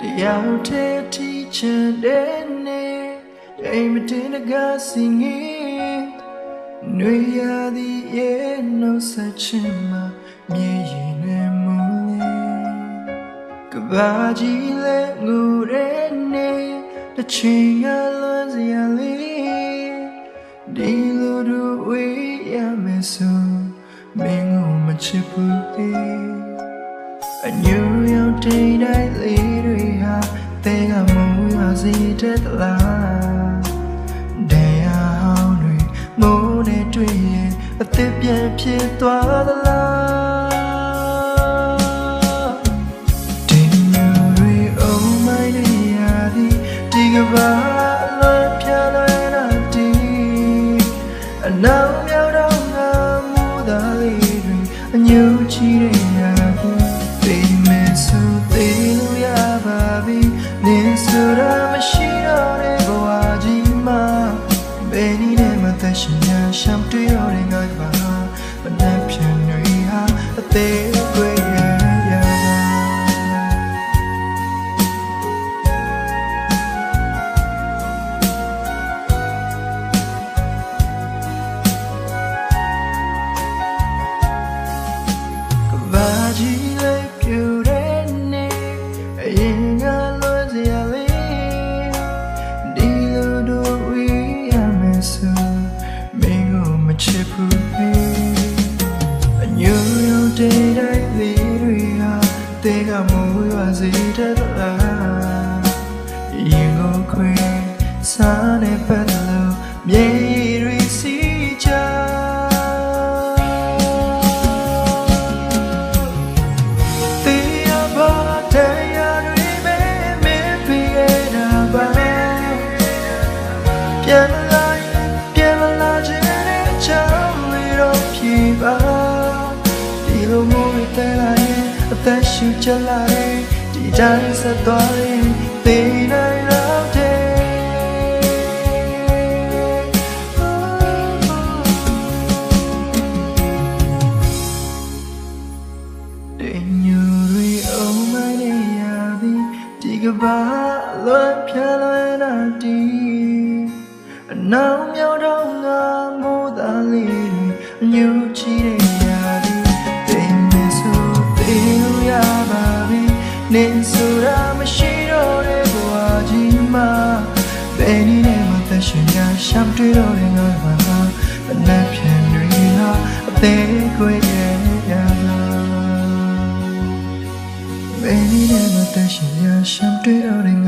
နောက်ထပ်ထိချင်တဲ့နေအိမ်မတင်တကားစီငင်းနှွေရသည်ရဲ့နှုတ်ဆက်ချင်မှာမြေရင်နဲ့မူလေကဘာကြီးလဲငူရဲနေတစ်ချိန်ကလွန်စရာလေးဒီလိုတို့ဝေးရမယ်ဆိုမင်းကိုမချစ်ဘူးလေအညူရောက်တိတ်တိုင်းလေးတွေဟာတဲကမူရ စီတဲ့လားတရားဟောင်းတွေမိုးနဲ့တွေ့ရင်အသက်ပြန်ဖြစ်သွားသလားဒီမျိုးတွေအုံးမိုင်းနေရသည်ဒီကဘာလွန်ပြလွယ်နာတီအနောက်မြောက်တော့ငါမူသားလေးတွေအညူချီရရသည်ဒီမဲ့ဆို ချစ်ဘူးလေအညူရောတေးတိုင်းလေးတွေဟာတေးကမိုးရွာစေတဲ့လားရင်ကိုခွေစားနေပတ်လို့မြေရီစီချာတရားပါတရားတွေပဲမင်းပြရတာပါပြန်လာ လိုမျိုးတဲ့လာရင်အသက်ရှူချလာတယ်ဒီတိုင်းဆက်သွားရင်သိနိုင်တော့တယ်တင်ညူရီအုံးမနေရသည်ဒီကဘာလွန်ဖြာလွန်နာတီအနောင်မြောက်တော့ငါမိုးသားလေးတွေအညူချီတဲ့ ဆိုတာမရှိတော့တဲ့ဘဝကြီးမှာဘယ်နည်းနဲ့မှသက်ရှင်ရရှောင်တွေ့တော့တဲ့ငါမှာအနက်ပြန်တွေဟာအသေးခွေရဲ့ရလာဘယ်နည်းနဲ့မှသက်ရှင်ရရှောင်တွေ့တော့တဲ့ငါ